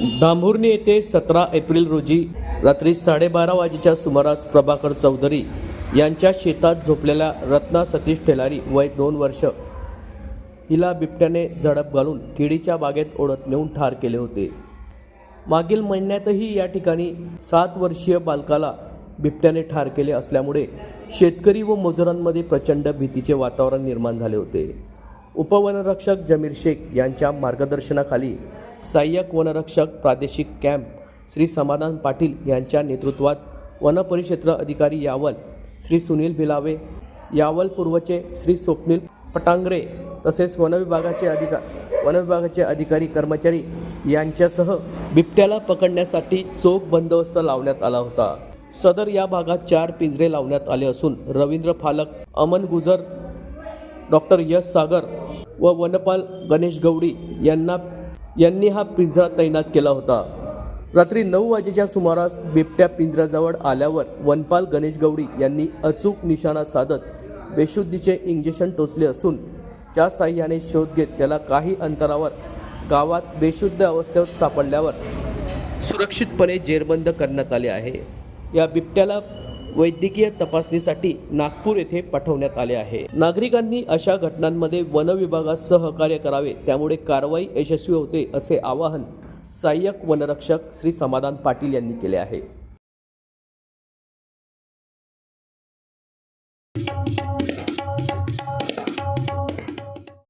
डांभुर्णी येथे सतरा एप्रिल रोजी रात्री साडेबारा वाजेच्या सुमारास प्रभाकर चौधरी यांच्या शेतात झोपलेल्या रत्ना सतीश ठेलारी वय दोन वर्ष हिला बिबट्याने झडप घालून किडीच्या बागेत ओढत नेऊन ठार केले होते. मागील महिन्यातही या ठिकाणी सात वर्षीय बालकाला बिबट्याने ठार केले असल्यामुळे शेतकरी व मजुरांमध्ये प्रचंड भीतीचे वातावरण निर्माण झाले होते. उपवनरक्षक जमीर शेख यांच्या मार्गदर्शनाखाली सहाय्यक वनरक्षक प्रादेशिक कॅम्प श्री समाधान पाटील यांच्या नेतृत्वात वनपरिक्षेत्र अधिकारी यावल श्री सुनील भिलावे यावल पूर्वचे श्री स्वप्नील पटांगरे तसेच वनविभागाचे अधिका वनविभागाचे अधिकारी कर्मचारी यांच्यासह बिबट्याला पकडण्यासाठी चोख बंदोबस्त लावण्यात आला होता. सदर या भागात चार पिंजरे लावण्यात आले असून रवींद्र फालक अमन गुजर डॉक्टर यश सागर व वनपाल गणेश गवडी यांना यांनी हा पिंजरा तैनात केला होता. रात्री नऊ वाजेच्या सुमारास बिबट्या पिंजऱ्याजवळ आल्यावर वनपाल गणेश गवडी यांनी अचूक निशाणा साधत बेशुद्धीचे इंजेक्शन टोचले असून त्या साह्याने शोध घेत त्याला काही अंतरावर गावात बेशुद्ध अवस्थेत सापडल्यावर सुरक्षितपणे जेरबंद करण्यात आले आहे. या बिबट्याला वैद्यकीय तपासणीसाठी नागपूर येथे पाठवण्यात आले आहे. नागरिकांनी अशा घटनांमध्ये वन विभागास सहकार्य करावे त्यामुळे कारवाई यशस्वी होते असे आवाहन सहाय्यक वनरक्षक श्री समाधान पाटील यांनी केले आहे.